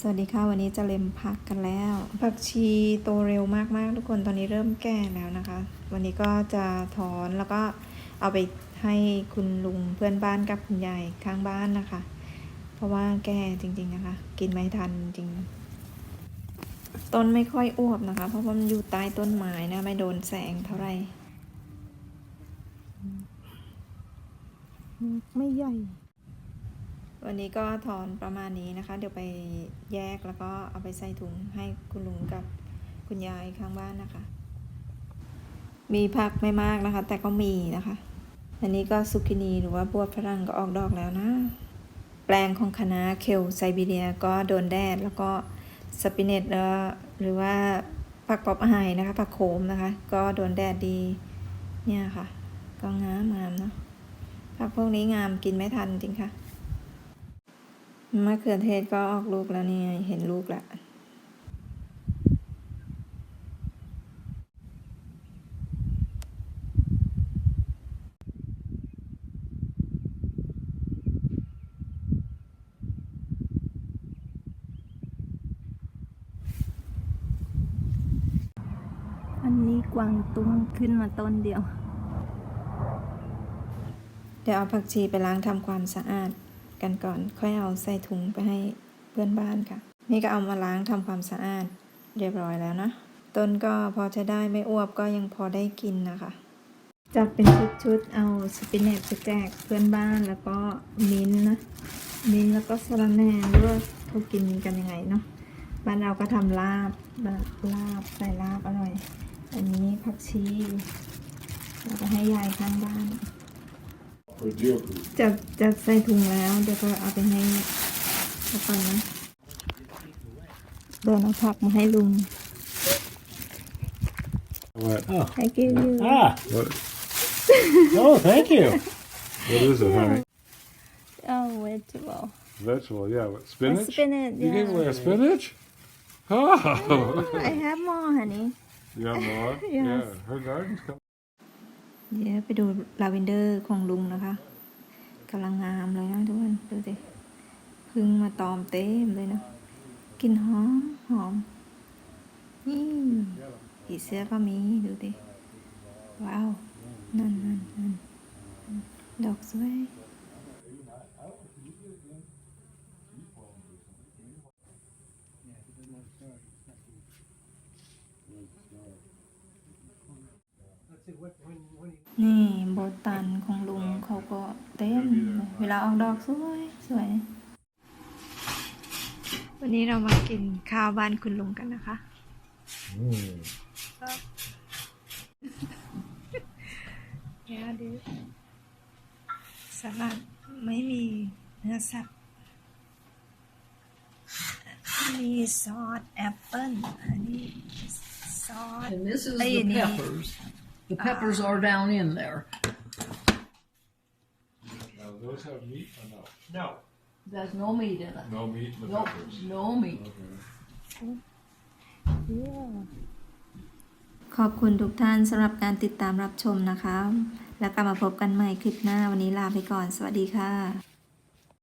สวัสดีค่ะ วันนี้จะเล็มผักกันแล้ว ผักชีโตเร็วมากๆ ทุกคนตอนนี้เริ่มแก่แล้วนะคะ วันนี้ก็จะถอนแล้วก็เอาไปให้คุณลุงเพื่อนบ้านกับคุณยายข้างบ้านนะคะ เพราะว่าแก่จริง ๆนะคะ กินไม่ทันจริงต้นไม่ค่อยอ้วบนะคะ เพราะว่ามันอยู่ใต้ต้นไม้นะไม่โดนแสงเท่าไหร่ไม่ใหญ่ วันนี้ก็ถอนประมาณนี้นะคะ เดี๋ยวไปแยกแล้วก็เอาไปใส่ถุงให้คุณลุงกับคุณยายข้างบ้านนะคะ มีผักไม่มากนะคะ แต่ก็มีนะคะ อันนี้ก็ซุกินีหรือว่าบวฝรั่งก็ออกดอกแล้วนะ แปลงของคณะเคลไซบีเรียก็โดนแดดแล้วก็สปิเนตหรือว่าผักปอบอายนะคะ ผักโขมนะคะ ก็โดนแดดดีเนี่ยค่ะ ก็งามงามเนาะผักพวกนี้งามกินไม่ทันจริงค่ะ มะเขือเทศก็ออกลูกแล้วนี่เห็นลูกล้วอันนี้กวางตุ้งขึ้นมาต้นเดียว เดี๋ยวเอาผักชีไปล้างทำความสะอาด กันก่อน ค่อยเอาใส่ถุงไปให้เพื่อนบ้านค่ะ นี่ก็เอามาล้างทำความสะอาดเรียบร้อยแล้วนะ ต้นก็พอจะได้ไม่อ้วบก็ยังพอได้กินนะคะ จัดเป็นชุดๆ เอาสปินเนตไปแจกเพื่อนบ้านแล้วก็มิ้นนะ มิ้นแล้วก็สะระแหน่หรือว่าเขากินกันยังไงเนาะ บ้านเราก็ทำลาบแบบลาบใส่ลาบอร่อย อันนี้ผักชีแล้วก็ให้ยายข้างบ้าน จะจะใส่ถุงแล้ว เดี๋ยวก็เอาไปให้เขาก่อนนะเดินเอาผักมาให้ลุง What? Oh. I give you Ah. What? Oh, thank you. What is it, honey? oh vegetable Vegetable, yeah. What, spinach? spinach You gave yeah away a spinach? Oh. I have more honey you got more? Yes. Yeah. Her garden's coming. เดี๋ยวไปดูลาเวนเดอร์ของลุงนะคะกำลังงามเลยนะทุกคนดูสิพึ่งมาตอมเต็มเลยนะกลินหอมหอมนี่ผีเสื้อก็มีดูดิว้าวนั่นนั่นนั่นดอกสวย นี่โบตันของลุงเขาก็เต็มเลยเวลาออกดอกสวยสวย วันนี้เรามากินข้าวบ้านคุณลุงกันนะคะเดี๋ยวดูสลัดไม่มีเนื้อสัตว์มีซอสแอปเปิ้ลอันนี้ซอส And this is Ay, the yun eh. peppers. The peppers are down in there. Now, those have meat or no? No. There's no meat in it. No meat in the Nope, peppers. no meat. Okay. ขอบคุณทุกท่านสำหรับการติดตามรับชมนะคะ แล้วกลับมาพบกันใหม่คลิปหน้าวันนี้ลาไปก่อน สวัสดีค่ะ